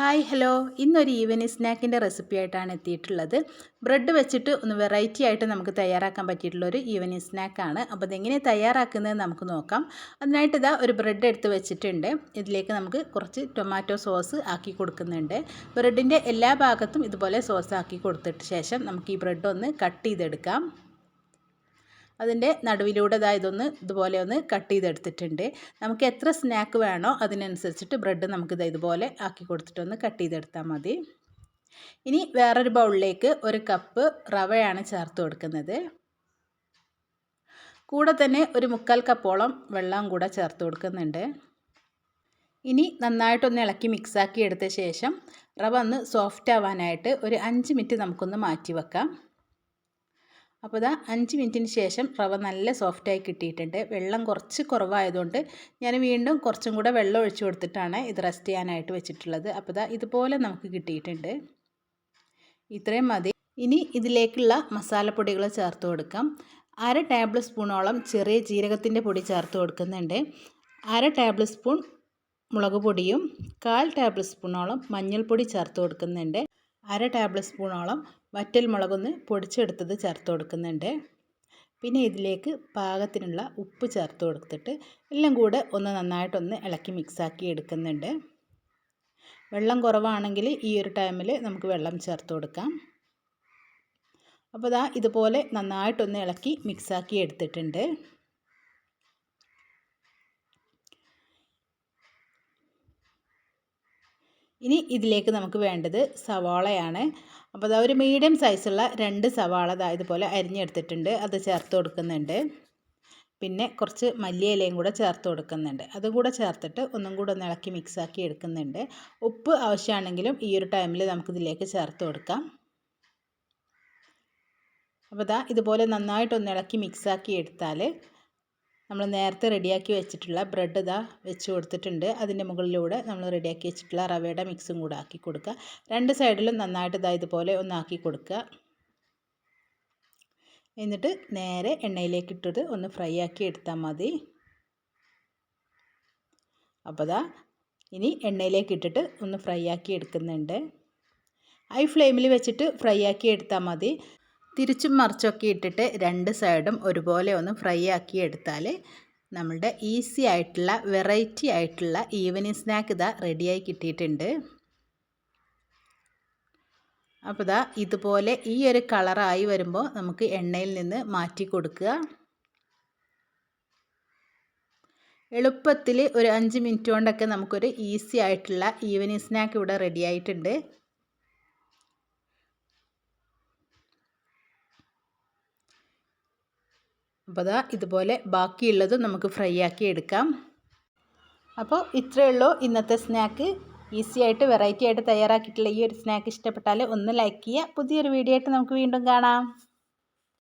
Hi hello. ഇന്നൊരു evening സ്നാക്കിന്റെ recipe ആയിട്ടാണ് എത്തിയിട്ടുള്ളത്. ബ്രെഡ് വെച്ചിട്ട് ഒന്ന് വെറൈറ്റി ആയിട്ട് നമുക്ക് തയ്യാറാക്കാൻ പറ്റിയിട്ടുള്ള ഒരു ഈവനിങ് സ്നാക്കാണ്. അപ്പോൾ അതെങ്ങനെ തയ്യാറാക്കുന്നത് നമുക്ക് നോക്കാം. അതിനായിട്ട് ഇതാ ഒരു ബ്രെഡ് എടുത്ത് വെച്ചിട്ടുണ്ട്. ഇതിലേക്ക് നമുക്ക് കുറച്ച് ടൊമാറ്റോ സോസ് ആക്കി കൊടുക്കുന്നുണ്ട്. ബ്രെഡിന്റെ എല്ലാ ഭാഗത്തും ഇതുപോലെ സോസ് ആക്കി കൊടുത്തിട്ട് ശേഷം നമുക്ക് ഈ ബ്രെഡ് ഒന്ന് കട്ട് ചെയ്തെടുക്കാം. അതിന്റെ നടുവിലൂടെ ഇതാ ഇതൊന്ന് ഇതുപോലെ ഒന്ന് കട്ട് ചെയ്തെടുത്തിട്ടുണ്ട്. നമുക്ക് എത്ര സ്നാക്ക് വേണോ അതിനനുസരിച്ചിട്ട് ബ്രെഡ് നമുക്ക് നമുക്കിത് ഇതുപോലെ ആക്കി കൊടുത്തിട്ടൊന്ന് കട്ട് ചെയ്തെടുത്താൽ മതി. ഇനി വേറൊരു ബൗളിലേക്ക് ഒരു കപ്പ് റവയാണ് ചേർത്ത് കൊടുക്കുന്നത്. കൂടെ തന്നെ ഒരു മുക്കാൽ കപ്പോളം വെള്ളം കൂടെ ചേർത്ത് കൊടുക്കുന്നുണ്ട്. ഇനി നന്നായിട്ടൊന്ന് ഇളക്കി മിക്സാക്കി എടുത്ത ശേഷം റവ ഒന്ന് സോഫ്റ്റ് ആവാനായിട്ട് ഒരു അഞ്ച് മിനിറ്റ് നമുക്കൊന്ന് മാറ്റി വെക്കാം അപ്പോൾ ഇതാ അഞ്ച് മിനിറ്റിന് ശേഷം റവ നല്ല സോഫ്റ്റായി കിട്ടിയിട്ടുണ്ട്. വെള്ളം കുറച്ച് കുറവായതുകൊണ്ട് ഞാൻ വീണ്ടും കുറച്ചും കൂടെ വെള്ളം ഒഴിച്ചു കൊടുത്തിട്ടാണ് ഇത് റെസ്റ്റ് ചെയ്യാനായിട്ട് വെച്ചിട്ടുള്ളത്. അപ്പോൾ ഇതാ ഇതുപോലെ നമുക്ക് കിട്ടിയിട്ടുണ്ട്. ഇത്രയും മതി. ഇനി ഇതിലേക്കുള്ള മസാലപ്പൊടികൾ ചേർത്ത് കൊടുക്കാം. അര ടേബിൾ സ്പൂണോളം ചെറിയ ജീരകത്തിന്റെ പൊടി ചേർത്ത് കൊടുക്കുന്നുണ്ട്. അര ടേബിൾ സ്പൂൺ മുളക് പൊടിയും കാൽ ടേബിൾ സ്പൂണോളം മഞ്ഞൾപ്പൊടി ചേർത്ത് കൊടുക്കുന്നുണ്ട്. അര ടേബിൾ സ്പൂണോളം വറ്റൽ മുളകൊന്ന് പൊടിച്ചെടുത്തത് ചേർത്ത് കൊടുക്കുന്നുണ്ട്. പിന്നെ ഇതിലേക്ക് പാകത്തിനുള്ള ഉപ്പ് ചേർത്ത് കൊടുത്തിട്ട് എല്ലാം കൂടെ ഒന്ന് നന്നായിട്ടൊന്ന് ഇളക്കി മിക്സാക്കി എടുക്കുന്നുണ്ട്. വെള്ളം കുറവാണെങ്കിൽ ഈ ഒരു ടൈമിൽ നമുക്ക് വെള്ളം ചേർത്ത് കൊടുക്കാം. അപ്പോൾ ദാ ഇതുപോലെ നന്നായിട്ടൊന്ന് ഇളക്കി മിക്സാക്കി എടുത്തിട്ടുണ്ട്. ഇനി ഇതിലേക്ക് നമുക്ക് വേണ്ടത് സവാളയാണ്. അപ്പോൾ അതാ ഒരു മീഡിയം സൈസുള്ള രണ്ട് സവാള അതാ ഇതുപോലെ അരിഞ്ഞെടുത്തിട്ടുണ്ട്. അത് ചേർത്ത് കൊടുക്കുന്നുണ്ട്. പിന്നെ കുറച്ച് മല്ലിയിലയും കൂടെ ചേർത്ത് കൊടുക്കുന്നുണ്ട്. അതും കൂടെ ചേർത്തിട്ട് ഒന്നും കൂടെ ഒന്ന് ഇളക്കി മിക്സാക്കി എടുക്കുന്നുണ്ട്. ഉപ്പ് ആവശ്യമാണെങ്കിലും ഈ ഒരു ടൈമിൽ നമുക്കിതിലേക്ക് ചേർത്ത് കൊടുക്കാം. അപ്പോൾ ഇതാ ഇതുപോലെ നന്നായിട്ടൊന്ന് ഇളക്കി മിക്സാക്കി എടുത്താൽ നമ്മൾ നേരത്തെ റെഡിയാക്കി വെച്ചിട്ടുള്ള ബ്രെഡ് ഇതാ വെച്ച് കൊടുത്തിട്ടുണ്ട്. അതിന്റെ മുകളിലൂടെ നമ്മൾ റെഡിയാക്കി വെച്ചിട്ടുള്ള റവയുടെ മിക്സും കൂടെ ആക്കി കൊടുക്കുക. രണ്ട് സൈഡിലും നന്നായിട്ട് ഇതാ ഇതുപോലെ ഒന്ന് ആക്കി കൊടുക്കുക. എന്നിട്ട് നേരെ എണ്ണയിലേക്ക് ഇട്ടിട്ട് ഒന്ന് ഫ്രൈ ആക്കി എടുത്താൽ മതി. അപ്പോൾ ദാ ഇനി എണ്ണയിലേക്ക് ഇട്ടിട്ട് ഒന്ന് ഫ്രൈ ആക്കി എടുക്കുന്നുണ്ട്. ഹൈ ഫ്ലെയിമിൽ വെച്ചിട്ട് ഫ്രൈ ആക്കി എടുത്താൽ മതി. തിരിച്ചും മറിച്ചൊക്കെ ഇട്ടിട്ട് രണ്ട് സൈഡും ഒരുപോലെ ഒന്ന് ഫ്രൈ ആക്കി എടുത്താൽ നമ്മളുടെ ഈസി ആയിട്ടുള്ള വെറൈറ്റി ആയിട്ടുള്ള ഈവനിങ് സ്നാക്ക് ഇതാ റെഡിയായി കിട്ടിയിട്ടുണ്ട്. അപ്പോൾ ഇതാ ഇതുപോലെ ഈ ഒരു കളറായി വരുമ്പോൾ നമുക്ക് എണ്ണയിൽ നിന്ന് മാറ്റി കൊടുക്കുക. എളുപ്പത്തിൽ ഒരു അഞ്ച് മിനിറ്റ് കൊണ്ടൊക്കെ നമുക്കൊരു ഈസി ആയിട്ടുള്ള ഈവനിങ് സ്നാക്ക് ഇവിടെ റെഡി ആയിട്ടുണ്ട്. അപ്പോൾ അതാ ഇതുപോലെ ബാക്കിയുള്ളത് നമുക്ക് ഫ്രൈ ആക്കി എടുക്കാം. അപ്പോൾ ഇത്രയേ ഉള്ളൂ ഇന്നത്തെ സ്നാക്ക്. ഈസി ആയിട്ട് വെറൈറ്റി ആയിട്ട് തയ്യാറാക്കിയിട്ടുള്ള ഈ ഒരു സ്നാക്ക് ഇഷ്ടപ്പെട്ടാൽ ഒന്ന് ലൈക്ക് ചെയ്യുക. പുതിയൊരു വീഡിയോ ആയിട്ട് നമുക്ക് വീണ്ടും കാണാം.